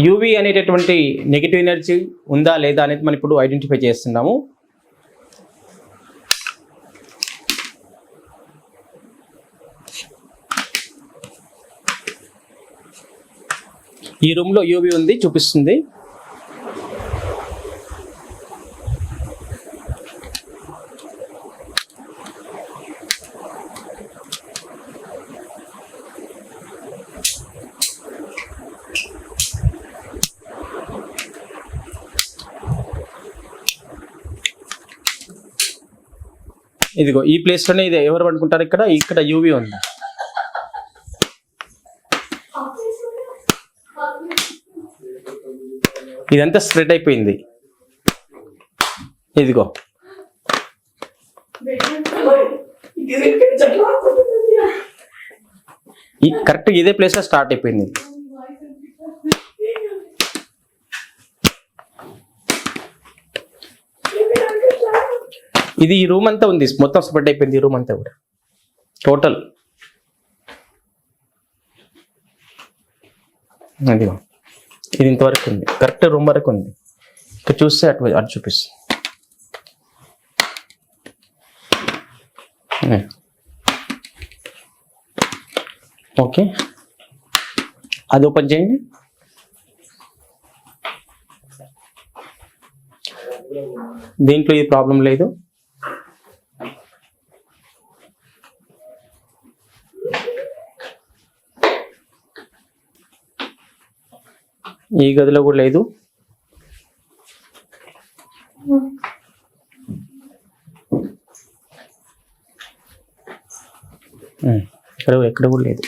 UV అనేటటువంటి negative energy ఉందా లేదా అనేది మనం ఇప్పుడు ఐడెంటిఫై చేస్తున్నాము. ఈ రూమ్లో యూవి ఉంది చూపిస్తుంది. ఇదిగో ఈ ప్లేస్లోనే ఇది ఎవరు పడుకుంటారు ఇక్కడ? ఇక్కడ యూవి ఉంది? ఇదంతా స్ప్రెడ్ అయిపోయింది. ఇదిగో. ఈ కరెక్ట్ ఇదే ప్లేస్లో స్టార్ట్ అయిపోయింది. ఇది ఈ రూమ్ అంతా ఉంది. మొత్తం స్ప్రెడ్ అయిపోయింది ఈ రూమ్ అంతా కూడా. టోటల్ అది ఇది ఇంతవరకు ఉంది. కరెక్ట్ రూమ్ వరకు ఉంది. ఇక్కడ చూస్తే అటు అటు చూపిస్తుంది ఓకే. అది ఓపెన్ చేయండి. దీంట్లో ఈ ప్రాబ్లం లేదు. ఈ గదిలో కూడా లేదు. ఇక్కడ ఎక్కడ కూడా లేదు.